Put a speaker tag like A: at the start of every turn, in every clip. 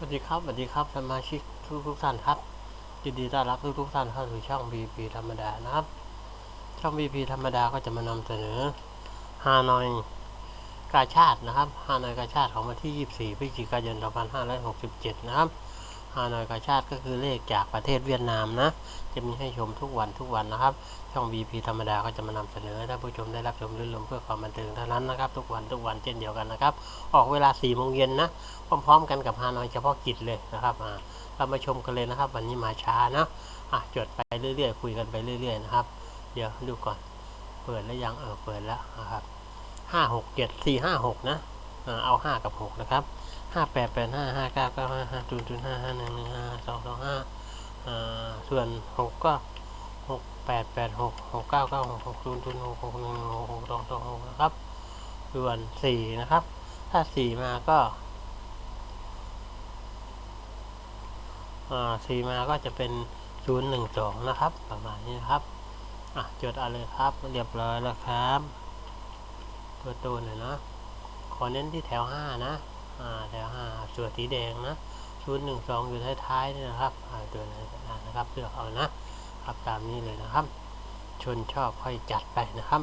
A: สวัสดีครับสวัสดีครับสมาชิกทุกทุกท่านครับยินดีต้อนรับทุกทุกท่านเข้าสู่ช่อง BP ธรรมดานะครับ ช่อง BP ธรรมดาก็จะมานำเสนอฮานอยกาชาตินะครับฮานอยกาชาติของวันที่ 24พฤศจิกายน 2567 นะครับ ฮานอยกาชาติก็คือเลขจากประเทศเวียดนามนะ จะมีให้ชมทุกวันทุกวันนะครับ ช่อง BP ธรรมดาก็จะมานำเสนอให้ท่านผู้ชมได้รับชมรื่นรมเพื่อความบันเทิงเท่านั้นนะครับ ทุกวันทุกวันเช่นเดียวกันนะครับ ออกเวลา4โมงเย็นนะ พร้อมๆ กันกับฮานอยเฉพาะกิจเลยนะครับเรามาชมกันเลยนะครับ วันนี้มาช้านะอะจดไปเรื่อยๆ คุยกันไปเรื่อย ๆ นะครับ เดี๋ยวดูก่อน เปิดแล้วยังเออเปิดแล้วนะครับห้าหกเจ็ดสี่ห้าหกนะเอาห้ากับหกนะครับ ห้าแปดแปดห้าห้าเก้าเก้าห้าห้าศูนย์ศูนย์ห้าห้าหนึ่งหนึ่งห้าสองสองห้าอ่าส่วนหกก็หกแปดแปดหกหกเก้าเก้าหกหกศูนย์ศูนย์หกหกหนึ่งหกหกสองสองหกนะครับ ส่วนสี่นะครับ ถ้าสี่มาก็อ่าสี่มาก็จะเป็นศูนย์หนึ่งสองนะครับ ประมาณนี้นะครับอะจดเอาเลยครับ เรียบร้อยแล้วครับ ตัวตูนหน่อยนะขอเน้นที่แถวห้านะ แถวห้าส่วนสีแดงนะศูนย์หนึ่งสองอยู่ท้ายๆนี่นะครับอ่าตัวไหนก็ได้นะครับเลือกเอานะครับตามนี้เลยนะครับ ชนชอบค่อยจัดไปนะครับ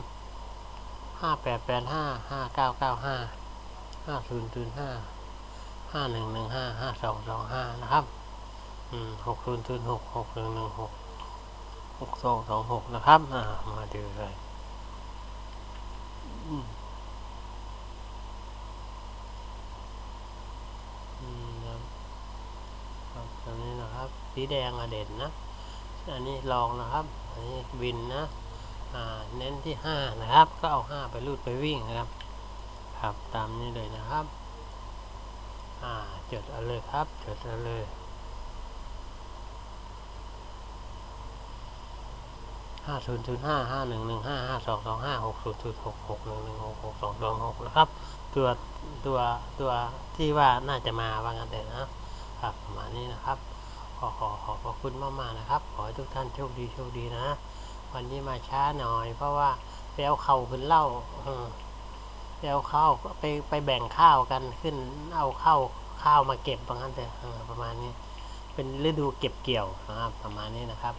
A: ห้าแปดแปดห้าห้าเก้าเก้าห้าห้าศูนย์ศูนย์ห้าห้าหนึ่งหนึ่งห้าห้าสองสองห้านะครับอืมหกศูนย์ศูนย์หกหกหนึ่งหนึ่งหกหกสองสองหกนะครับ อ่า มาดูเลย อืมอืมครับครับ ตรงนี้นะครับ สีแดงอะเด่นนะ อันนี้ลองนะครับ อันนี้วินนะ อ่า เน้นที่ห้านะครับ ก็เอาห้าไปรูดไปวิ่งนะครับ ครับตามนี้เลยนะครับ อ่า จดเอาเลยครับ จดเอาเลยห้าศูนย์ศูนย์ห้าห้าหนึ่งหนึ่งห้าห้าสองสองห้าหกศูนย์ศูนย์หกหกหนึ่งหนึ่งหกหกสองสองหกนะครับ ตัวตัวตัวที่ว่าน่าจะมาว่างั้นแต่นะ ครับประมาณนี้นะครับ ขอขอขอบพระคุณมากๆนะครับ ขอให้ทุกท่านโชคดีโชคดีนะ วันนี้มาช้าหน่อย เพราะว่าไปเอาเข่าขึ้นเล่าเออไปเอาข้าวไปไปแบ่งข้าวกันขึ้น เอาข้าวข้าวมาเก็บว่างั้นแต่เออประมาณนี้ เป็นฤดูเก็บเกี่ยวนะครับ ประมาณนี้นะครับ